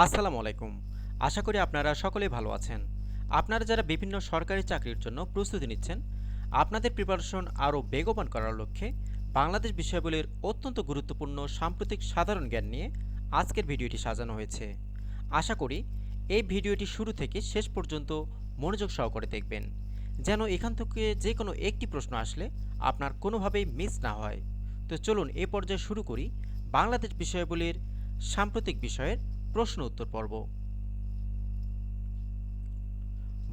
আসসালামু আলাইকুম। আশা করি আপনারা সকলেই ভালো আছেন। আপনারা যারা বিভিন্ন সরকারি চাকরির জন্য প্রস্তুতি নিচ্ছেন, আপনাদের প্রিপারেশন আরও বেগবান করার লক্ষ্যে বাংলাদেশ বিষয়গুলির অত্যন্ত গুরুত্বপূর্ণ সাম্প্রতিক সাধারণ জ্ঞান নিয়ে আজকের ভিডিওটি সাজানো হয়েছে। আশা করি এই ভিডিওটি শুরু থেকে শেষ পর্যন্ত মনোযোগ সহকারে দেখবেন, যেন এখান থেকে যে কোনো একটি প্রশ্ন আসলে আপনার কোনোভাবেই মিস না হয়। তো চলুন এ পর্যায়ে শুরু করি বাংলাদেশ বিষয়গুলির সাম্প্রতিক বিষয়ের প্রশ্ন উত্তর পর্ব।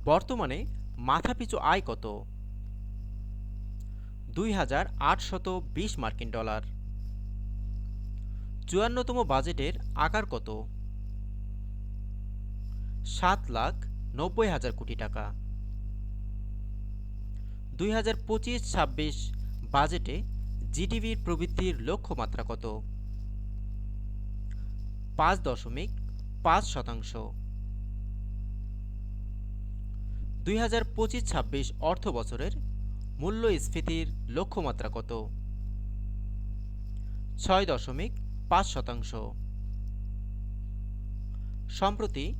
বর্তমানে মাথাপিছু আয় কত? দুই হাজার আটশত বিশ মার্কিন ডলার। চুয়ান্নতম বাজেটের আকার কত? সাত লাখ নব্বই হাজার কোটি টাকা। দুই হাজার পঁচিশ ছাব্বিশ বাজেটে জিডিপির প্রবৃদ্ধির লক্ষ্যমাত্রা কত? পাঁচ দশমিক পাঁচ শতাংশ। দুই হাজার পঁচিশ ছাব্বিশ অর্থ বছরের মূল্যস্ফীতির লক্ষ্যমাত্রা কত? ছয় দশমিক পাঁচ শতাংশ। সম্প্রতি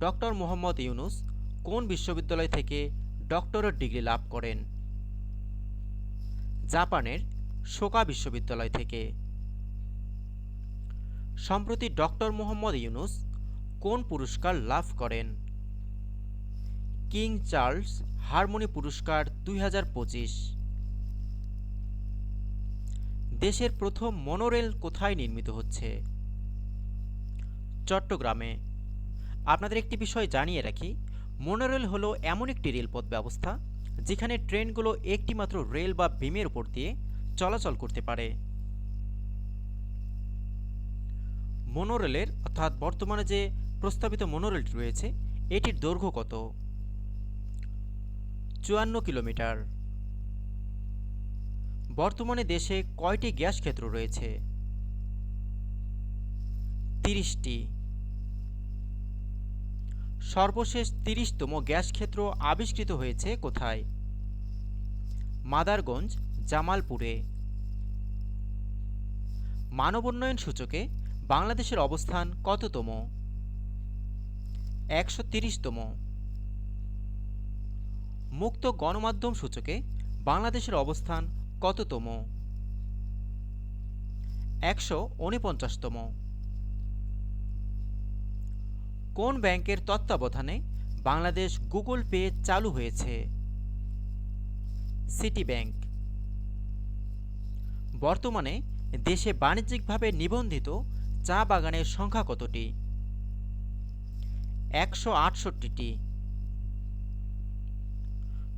ডক্টর মোহাম্মদ ইউনুস কোন বিশ্ববিদ্যালয় থেকে ডক্টরেট ডিগ্রি লাভ করেন? জাপানের শোকা বিশ্ববিদ্যালয় থেকে। সম্প্রতি ডক্টর মোহাম্মদ ইউনুস কোন পুরস্কার লাভ করেন? কিং চার্লস হারমোনি পুরস্কার দুই হাজার পঁচিশ। দেশের প্রথম মনোরেল কোথায় নির্মিত হচ্ছে? চট্টগ্রামে। আপনাদের একটি বিষয় জানিয়ে রাখি, মনোরেল হলো এমন একটি রেলপথ ব্যবস্থা যেখানে ট্রেনগুলো একটিমাত্র রেল বা বিমের উপর দিয়ে চলাচল করতে পারে। মনোরেলের অর্থাৎ বর্তমানে যে প্রস্তাবিত মনোরেলটি রয়েছে, এটির দৈর্ঘ্য কত? চুয়ান্ন কিলোমিটার। বর্তমানে দেশে কয়টি গ্যাস ক্ষেত্র রয়েছে? তিরিশটি। সর্বশেষ তিরিশতম গ্যাস ক্ষেত্র আবিষ্কৃত হয়েছে কোথায়? মাদারগঞ্জ, জামালপুরে। মানবোন্নয়ন সূচকে বাংলাদেশের অবস্থান কততম? একশো তিরিশতম। মুক্ত গণমাধ্যম সূচকে বাংলাদেশের অবস্থান কততম? একশো উনপঞ্চাশতম। কোন ব্যাংকের তত্ত্বাবধানে বাংলাদেশ গুগল পে চালু হয়েছে? সিটি ব্যাংক বর্তমানে দেশে বাণিজ্যিকভাবে নিবন্ধিত চা বাগানের সংখ্যা কতটি? একশো আটষট্টিটি।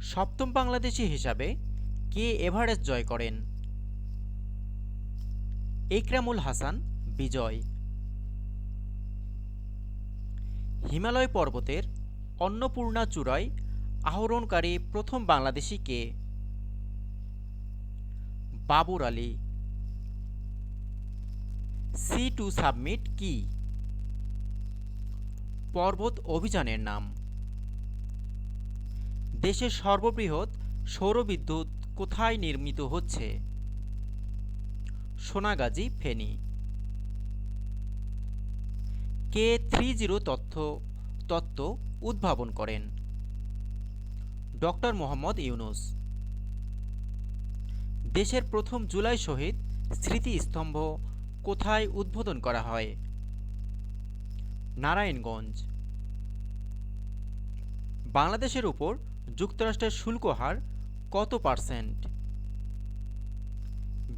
সপ্তম বাংলাদেশি হিসাবে কে এভারেস্ট জয় করেন? ইকরামুল হাসান, বিজয়। হিমালয় পর্বতের অন্নপূর্ণা চূড়ায় আহরণকারী প্রথম বাংলাদেশি কে? বাবুর আলী। সি টু সাবমিট কি? পর্বত অভিযানের নাম। দেশের সর্ববৃহৎ সৌরবিদ্যুৎ কোথায় নির্মিত হচ্ছে? সোনাগাজী, ফেনী। কে থ্রি জিরো তথ্য, তত্ত্ব উদ্ভাবন করেন? ডক্টর মোহাম্মদ ইউনুস। দেশের প্রথম জুলাই শহীদ স্মৃতিস্তম্ভ কোথায় উদ্বোধন করা হয়? নারায়ণগঞ্জ। বাংলাদেশের উপর যুক্তরাষ্ট্রের শুল্ক হার কত পার্সেন্ট?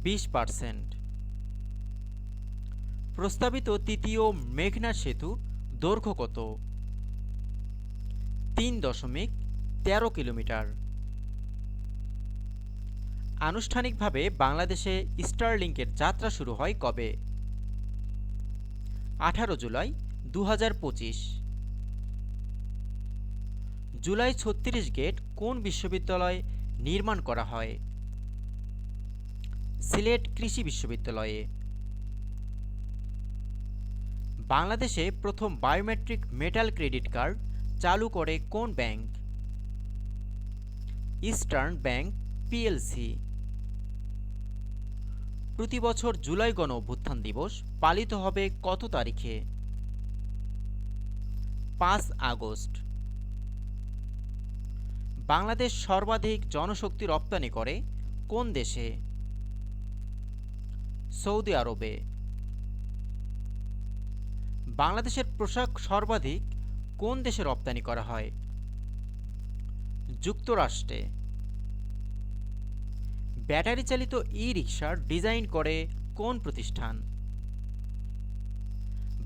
বিশ পার্সেন্ট। প্রস্তাবিত তৃতীয় মেঘনা সেতু দৈর্ঘ্য কত? তিন দশমিক তেরো কিলোমিটার। আনুষ্ঠানিকভাবে বাংলাদেশে স্টারলিংকের যাত্রা শুরু হয় কবে? আঠারো জুলাই দু হাজার পঁচিশ। জুলাই ছত্রিশ গেট কোন বিশ্ববিদ্যালয়ে নির্মাণ করা হয়? সিলেট কৃষি বিশ্ববিদ্যালয়ে। বাংলাদেশে প্রথম বায়োমেট্রিক মেটাল ক্রেডিট কার্ড চালু করে কোন ব্যাংক? Eastern bank, PLC. প্রতি বছর জুলাই গণ অভ্যুত্থান দিবস পালিত হবে কত তারিখে? পাঁচ আগস্ট। বাংলাদেশ সর্বাধিক জনশক্তি রপ্তানি করে কোন দেশে? সৌদি আরবে। বাংলাদেশের পোশাক সর্বাধিক কোন দেশে রপ্তানি করা হয়? যুক্তরাষ্ট্রে। ব্যাটারি চালিত ই রিক্সার ডিজাইন করে কোন প্রতিষ্ঠান?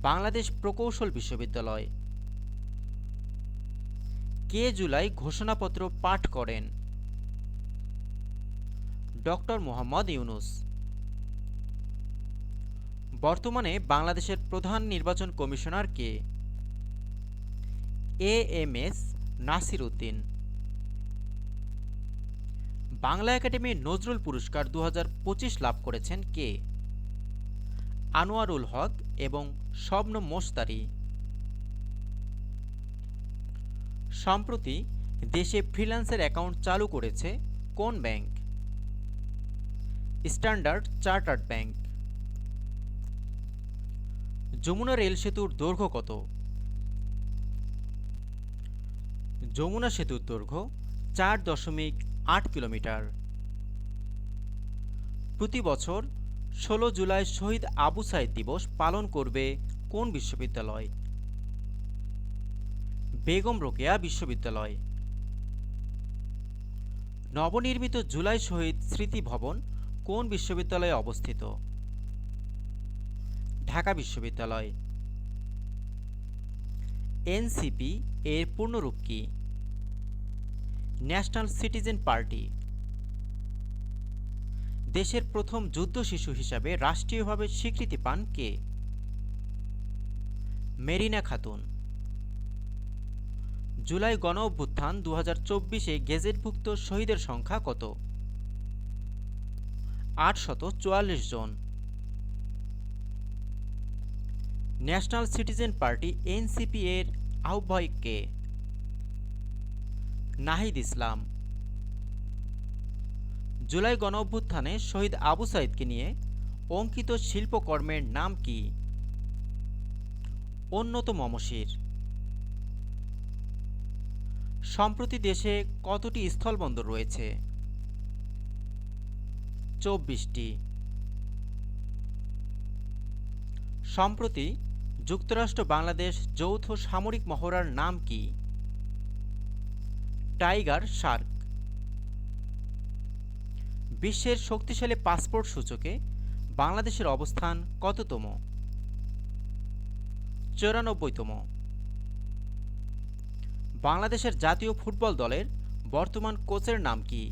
বাংলাদেশ প্রকৌশল বিশ্ববিদ্যালয়। কে জুলাই ঘোষণাপত্র পাঠ করেন? ডক্টর মোহাম্মদ ইউনুস। বর্তমানে বাংলাদেশের প্রধান নির্বাচন commissioner K? A M S Nasir Uddin. Bangla academy Nazrul পুরস্কার দু হাজার পঁচিশ লাভ করেছেন কে? আনোয়ারুল হক এবং স্বপ্ন মোস্তারি সম্প্রতি দেশে ফ্রিল্যান্সের অ্যাকাউন্ট চালু করেছে কোন bank? Standard chartered bank. Jamuna rail সেতুর দৈর্ঘ্য কত? যমুনা সেতুর দৈর্ঘ্য চার দশমিক আট কিলোমিটার। প্রতি বছর ষোলো জুলাই শহীদ আবু সাইদ দিবস পালন করবে কোন বিশ্ববিদ্যালয়? বেগম রোকেয়া বিশ্ববিদ্যালয়। নবনির্মিত জুলাই শহীদ স্মৃতি ভবন কোন বিশ্ববিদ্যালয়ে অবস্থিত? ঢাকা বিশ্ববিদ্যালয়। এনসিপি এর পূর্ণরূপ কি? National citizen party. দেশের প্রথম যুদ্ধ শিশু হিসাবে রাষ্ট্রীয়ভাবে স্বীকৃতি পান কে? মেরিনা খাতুন। জুলাই গণ অভ্যুত্থান দু হাজার চব্বিশে গেজেটভুক্ত শহীদের সংখ্যা কত? আটশত চুয়াল্লিশ জন। ন্যাশনাল সিটিজেন পার্টি এনসিপি এর আহ্বায়ক কে? নাহিদ ইসলাম। জুলাই গণ অভ্যুত্থানে শহীদ আবু সাইদকে নিয়ে অঙ্কিত শিল্পকর্মের নাম কি? অন্যত মমশির সম্প্রতি দেশে কতটি স্থলবন্দর রয়েছে? চব্বিশটি। সম্প্রতি যুক্তরাষ্ট্র বাংলাদেশ যৌথ সামরিক মহড়ার নাম কি? Tiger shark. বিশ্বের শক্তিশালী পাসপোর্ট সূচকে বাংলাদেশের অবস্থান কততম? চৌরানব্বইতম। বাংলাদেশের জাতীয় ফুটবল দলের বর্তমান কোচের নাম কি?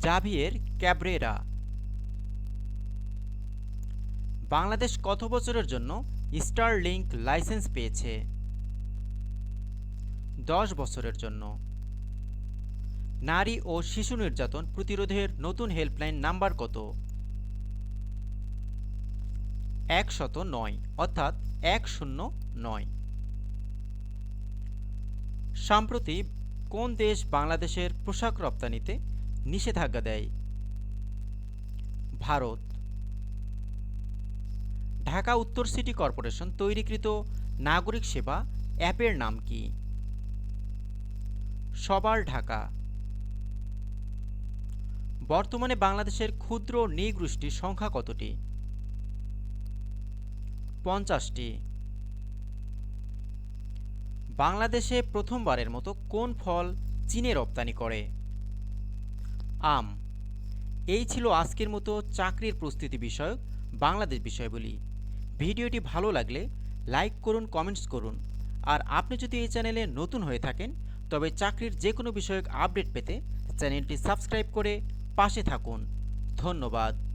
Javier Cabrera. বাংলাদেশ কত বছরের জন্য স্টার লিঙ্ক লাইসেন্স পেয়েছে? দশ বছরের জন্য। নারী ও শিশু নির্যাতন প্রতিরোধের নতুন হেল্পলাইন নাম্বার কত? একশত নয়, অর্থাৎ এক শূন্য নয়। সাম্প্রতি কোন দেশ বাংলাদেশের পোশাক রপ্তানিতে নিষেধাজ্ঞা দেয়? ভারত। ঢাকা উত্তর সিটি কর্পোরেশন তৈরিকৃত নাগরিক সেবা অ্যাপের নাম কি? সবার ঢাকা। বর্তমানে বাংলাদেশের ক্ষুদ্র নৃগোষ্ঠীর সংখ্যা কতটি? পঞ্চাশটি। বাংলাদেশে প্রথমবারের মতো কোন ফল চীনে রপ্তানি করে? আম। এই ছিল আজকের মতো চাকরির প্রস্তুতি বিষয়ক বাংলাদেশ বিষয়বলি। ভিডিওটি ভালো লাগলে লাইক করুন, কমেন্টস করুন। আর আপনি যদি এই চ্যানেলে নতুন হয়ে থাকেন তবে চাকরির যে কোনো বিষয়ক আপডেট পেতে চ্যানেলটি সাবস্ক্রাইব করে পাশে থাকুন। ধন্যবাদ।